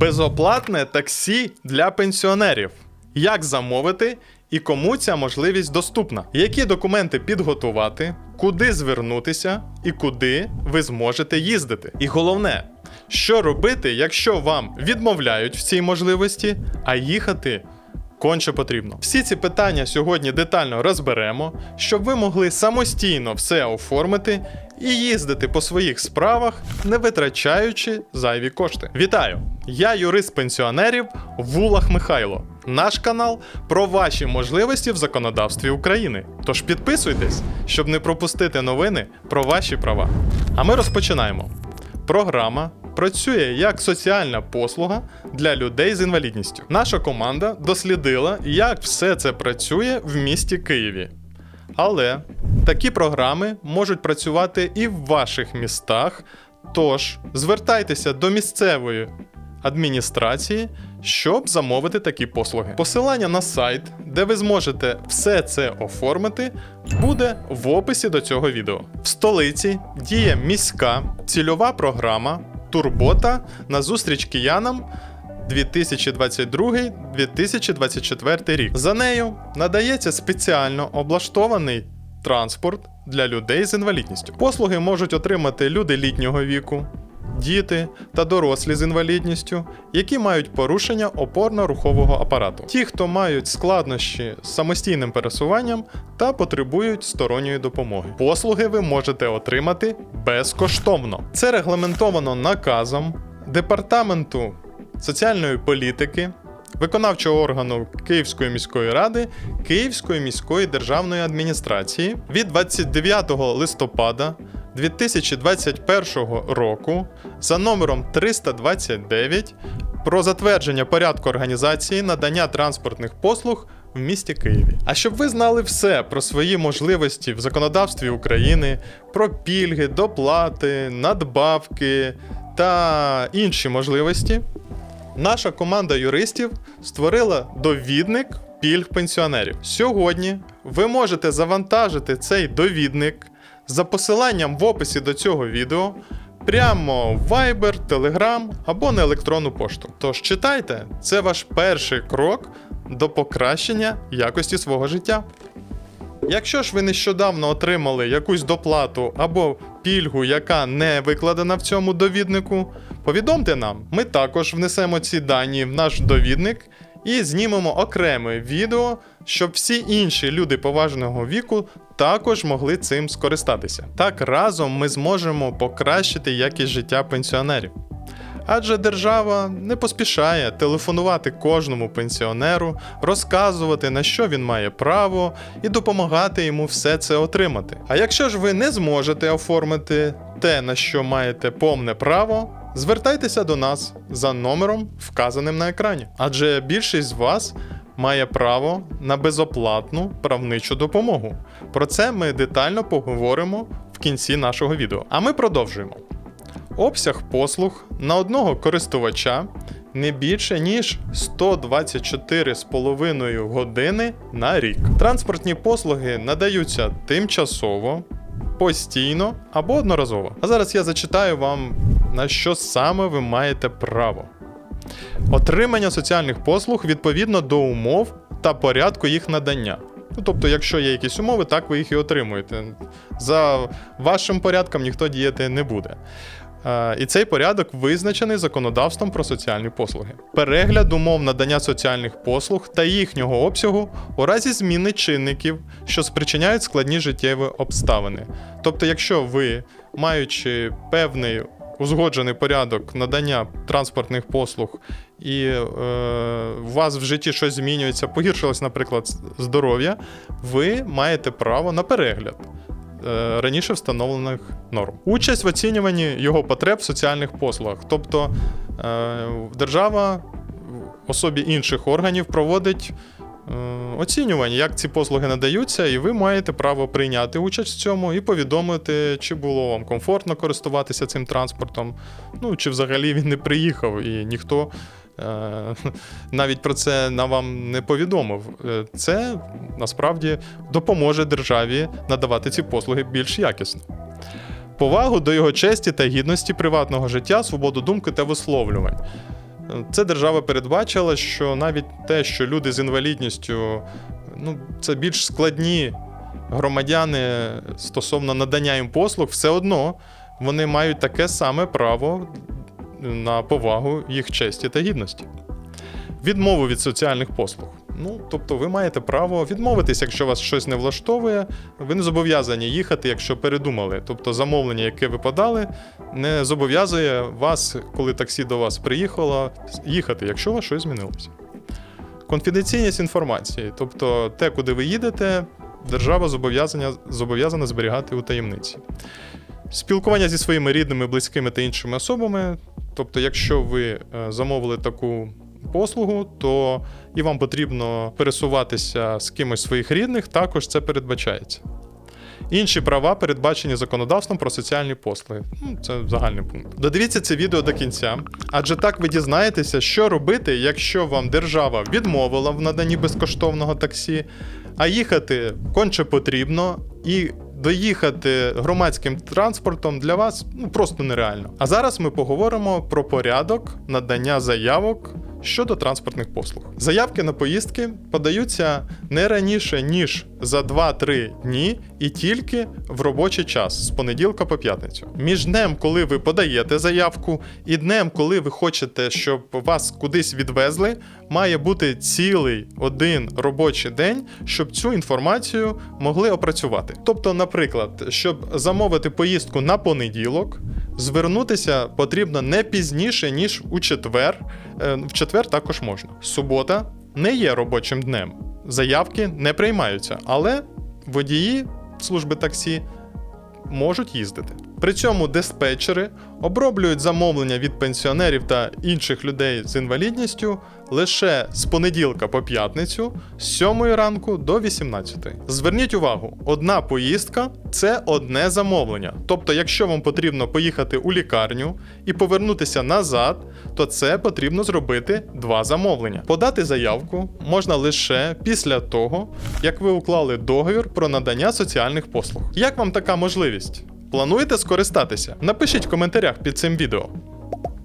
Безоплатне таксі для пенсіонерів. Як замовити і кому ця можливість доступна? Які документи підготувати, куди звернутися і куди ви зможете їздити? І головне, що робити, якщо вам відмовляють в цій можливості, а їхати конче потрібно. Всі ці питання сьогодні детально розберемо, щоб ви могли самостійно все оформити і їздити по своїх справах, не витрачаючи зайві кошти. Вітаю! Я юрист пенсіонерів Вулах Михайло. Наш канал про ваші можливості в законодавстві України. Тож підписуйтесь, щоб не пропустити новини про ваші права. А ми розпочинаємо. Програма працює як соціальна послуга для людей з інвалідністю. Наша команда дослідила, як все це працює в місті Києві. Але такі програми можуть працювати і в ваших містах. Тож звертайтеся до місцевої адміністрації, щоб замовити такі послуги. Посилання на сайт, де ви зможете все це оформити, буде в описі до цього відео. В столиці діє міська цільова програма Турбота на зустріч киянам 2022-2024 рік. За нею надається спеціально облаштований транспорт для людей з інвалідністю. Послуги можуть отримати люди літнього віку, діти та дорослі з інвалідністю, які мають порушення опорно-рухового апарату. Ті, хто мають складнощі з самостійним пересуванням та потребують сторонньої допомоги. Послуги ви можете отримати безкоштовно. Це регламентовано наказом департаменту соціальної політики. Виконавчого органу Київської міської ради Київської міської державної адміністрації від 29 листопада 2021 року за номером 329 про затвердження порядку організації надання транспортних послуг в місті Києві. А щоб ви знали все про свої можливості в законодавстві України, про пільги, доплати, надбавки та інші можливості, наша команда юристів створила довідник пільг пенсіонерів. Сьогодні ви можете завантажити цей довідник за посиланням в описі до цього відео прямо в Viber, Telegram або на електронну пошту. Тож читайте, це ваш перший крок до покращення якості свого життя. Якщо ж ви нещодавно отримали якусь доплату або пільгу, яка не викладена в цьому довіднику, повідомте нам. Ми також внесемо ці дані в наш довідник і знімемо окреме відео, щоб всі інші люди поважного віку також могли цим скористатися. Так разом ми зможемо покращити якість життя пенсіонерів. Адже держава не поспішає телефонувати кожному пенсіонеру, розказувати на що він має право і допомагати йому все це отримати. А якщо ж ви не зможете оформити те, на що маєте повне право, звертайтеся до нас за номером, вказаним на екрані. Адже більшість з вас має право на безоплатну правничу допомогу. Про це ми детально поговоримо в кінці нашого відео. А ми продовжуємо. Обсяг послуг на одного користувача не більше ніж 124,5 години на рік. Транспортні послуги надаються тимчасово, постійно або одноразово. А зараз я зачитаю вам, на що саме ви маєте право. Отримання соціальних послуг відповідно до умов та порядку їх надання. Ну, тобто, якщо є якісь умови, так ви їх і отримуєте. За вашим порядком ніхто діяти не буде. Е, І цей порядок визначений законодавством про соціальні послуги. Перегляд умов надання соціальних послуг та їхнього обсягу у разі зміни чинників, що спричиняють складні життєві обставини. Тобто, якщо ви, маючи певний узгоджений порядок надання транспортних послуг, і е, у вас в житті щось змінюється, погіршилось, наприклад, здоров'я, ви маєте право на перегляд е, раніше встановлених норм. Участь в оцінюванні його потреб в соціальних послугах. Тобто е, держава в особі інших органів проводить е, оцінювання, як ці послуги надаються, і ви маєте право прийняти участь в цьому і повідомити, чи було вам комфортно користуватися цим транспортом, ну чи взагалі він не приїхав і ніхто. е, Навіть про це на вам не повідомив. Е, Це насправді допоможе державі надавати ці послуги більш якісно. Повагу до його честі та гідності приватного життя, свободу думки та висловлювань. Це держава передбачила, що навіть те, що люди з інвалідністю, ну, це більш складні громадяни стосовно надання їм послуг, все одно вони мають таке саме право на повагу їх честі та гідності. Відмову від соціальних послуг. Ну, тобто, ви маєте право відмовитись, якщо вас щось не влаштовує. Ви не зобов'язані їхати, якщо передумали. Тобто, замовлення, яке ви подали, не зобов'язує вас, коли таксі до вас приїхало, їхати, якщо у вас щось змінилося. Конфіденційність інформації, тобто те, куди ви їдете, держава зобов'язана, зберігати у таємниці. Спілкування зі своїми рідними, близькими та іншими особами. Тобто, якщо ви е, замовили таку послугу, то і вам потрібно пересуватися з кимось своїх рідних, також це передбачається. Інші права передбачені законодавством про соціальні послуги. Ну, це загальний пункт. Додивіться це відео до кінця, адже так ви дізнаєтеся, що робити, якщо вам держава відмовила в наданні безкоштовного таксі, а їхати конче потрібно і. Доїхати громадським транспортом для вас ну, просто нереально. А зараз ми поговоримо про порядок надання заявок щодо транспортних послуг. Заявки на поїздки подаються не раніше, ніж за 2-3 дні і тільки в робочий час з понеділка по п'ятницю. Між днем, коли ви подаєте заявку, і днем, коли ви хочете, щоб вас кудись відвезли, має бути цілий один робочий день, щоб цю інформацію могли опрацювати. Тобто, наприклад, щоб замовити поїздку на понеділок, звернутися потрібно не пізніше, ніж у четвер. Е, В четвер також можна. Субота не є робочим днем. Заявки не приймаються, але водії служби таксі можуть їздити. При цьому диспетчери оброблюють замовлення від пенсіонерів та інших людей з інвалідністю лише з понеділка по п'ятницю з 7 ранку до 18. Зверніть увагу, одна поїздка це одне замовлення. Тобто, якщо вам потрібно поїхати у лікарню і повернутися назад, то це потрібно зробити два замовлення. Подати заявку можна лише після того, як ви уклали договір про надання соціальних послуг. Як вам така можливість? Плануєте скористатися? Напишіть в коментарях під цим відео.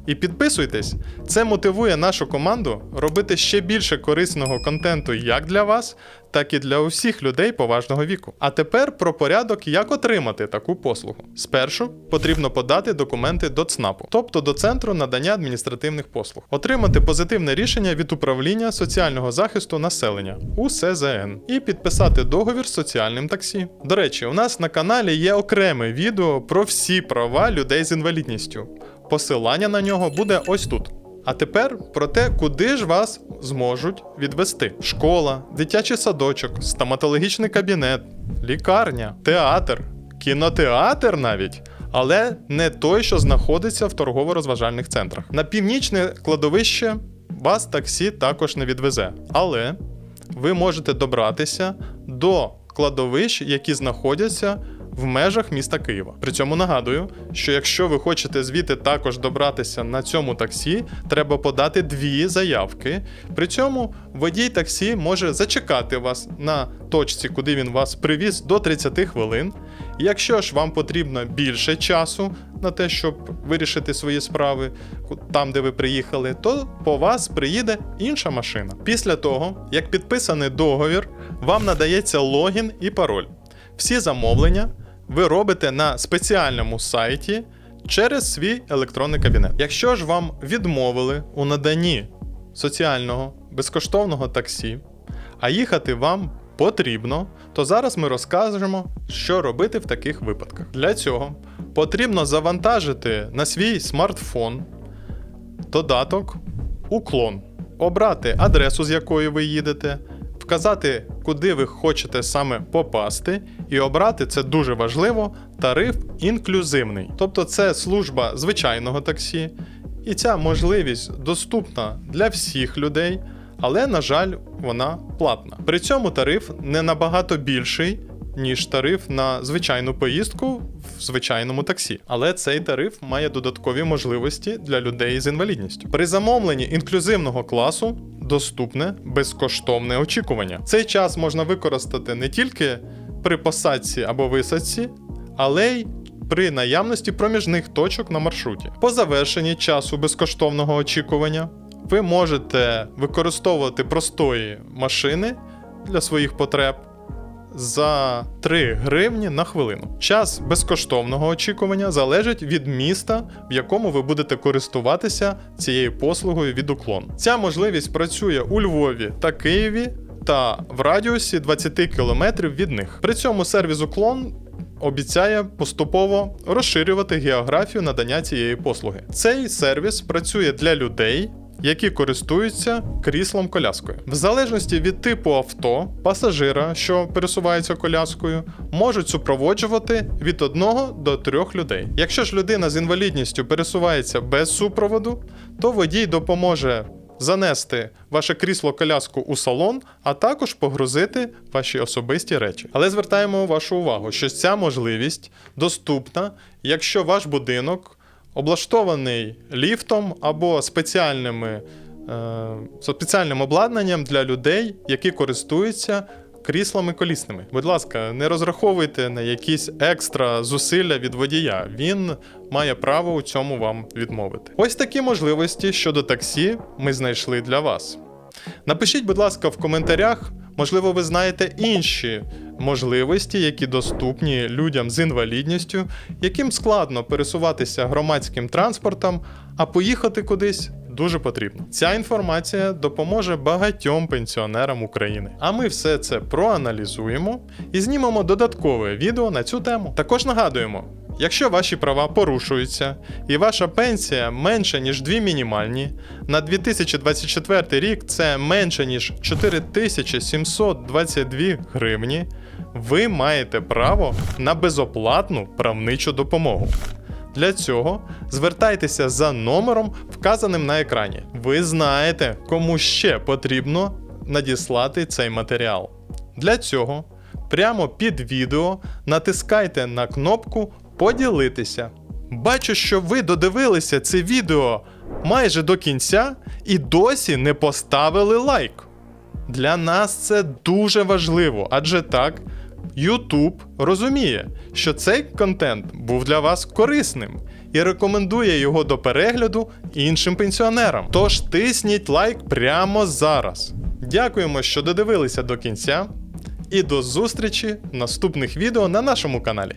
І підписуйтесь, це мотивує нашу команду робити ще більше корисного контенту як для вас, так і для усіх людей поважного віку. А тепер про порядок, як отримати таку послугу. Спершу потрібно подати документи до ЦНАПу, тобто до центру надання адміністративних послуг, отримати позитивне рішення від управління соціального захисту населення УСЗН і підписати договір з соціальним таксі. До речі, у нас на каналі є окреме відео про всі права людей з інвалідністю. Посилання на нього буде ось тут. А тепер про те, куди ж вас зможуть відвести: школа, дитячий садочок, стоматологічний кабінет, лікарня, театр, кінотеатр навіть. Але не той, що знаходиться в торгово-розважальних центрах. На північне кладовище вас таксі також не відвезе. Але ви можете добратися до кладовищ, які знаходяться в межах міста Києва. При цьому нагадую, що якщо ви хочете звідти також добратися на цьому таксі, треба подати дві заявки. При цьому водій таксі може зачекати вас на точці, куди він вас привіз, до 30 хвилин. Якщо ж вам потрібно більше часу на те, щоб вирішити свої справи там, де ви приїхали, то по вас приїде інша машина. Після того, як підписаний договір, вам надається логін і пароль. Всі замовлення ви робите на спеціальному сайті через свій електронний кабінет. Якщо ж вам відмовили у наданні соціального безкоштовного таксі, а їхати вам потрібно, то зараз ми розкажемо, що робити в таких випадках. Для цього потрібно завантажити на свій смартфон додаток Уклон, обрати адресу, з якої ви їдете, вказати, куди ви хочете саме попасти, і обрати це дуже важливо. Тариф інклюзивний. Тобто, це служба звичайного таксі, і ця можливість доступна для всіх людей, але, на жаль, вона платна. При цьому тариф не набагато більший. Ніж тариф на звичайну поїздку в звичайному таксі. Але цей тариф має додаткові можливості для людей з інвалідністю. При замовленні інклюзивного класу доступне безкоштовне очікування. Цей час можна використати не тільки при посадці або висадці, але й при наявності проміжних точок на маршруті. По завершенні часу безкоштовного очікування ви можете використовувати простої машини для своїх потреб за 3 гривні на хвилину. Час безкоштовного очікування залежить від міста, в якому ви будете користуватися цією послугою від уклон. Ця можливість працює у Львові та Києві та в радіусі 20 км від них. При цьому сервіс уклон. Обіцяє поступово розширювати географію надання цієї послуги. Цей сервіс працює для людей, які користуються кріслом коляскою. В залежності від типу авто, пасажира, що пересувається коляскою, можуть супроводжувати від одного до трьох людей. Якщо ж людина з інвалідністю пересувається без супроводу, то водій допоможе занести ваше крісло коляску у салон, а також погрузити ваші особисті речі. Але звертаємо вашу увагу, що ця можливість доступна, якщо ваш будинок облаштований ліфтом або спеціальними, е, спеціальним обладнанням для людей, які користуються кріслами колісними. Будь ласка, не розраховуйте на якісь екстра зусилля від водія. Він має право у цьому вам відмовити. Ось такі можливості щодо таксі ми знайшли для вас. Напишіть, будь ласка, в коментарях, можливо, ви знаєте інші можливості, які доступні людям з інвалідністю, яким складно пересуватися громадським транспортом, а поїхати кудись дуже потрібно. Ця інформація допоможе багатьом пенсіонерам України. А ми все це проаналізуємо і знімемо додаткове відео на цю тему. Також нагадуємо. Якщо ваші права порушуються і ваша пенсія менша, ніж дві мінімальні, на 2024 рік це менше, ніж 4722 гривні, ви маєте право на безоплатну правничу допомогу. Для цього звертайтеся за номером, вказаним на екрані. Ви знаєте, кому ще потрібно надіслати цей матеріал. Для цього прямо під відео натискайте на кнопку Поділитися. Бачу, що ви додивилися це відео майже до кінця і досі не поставили лайк. Для нас це дуже важливо, адже так YouTube розуміє, що цей контент був для вас корисним і рекомендує його до перегляду іншим пенсіонерам. Тож тисніть лайк прямо зараз. Дякуємо, що додивилися до кінця, і до зустрічі в наступних відео на нашому каналі.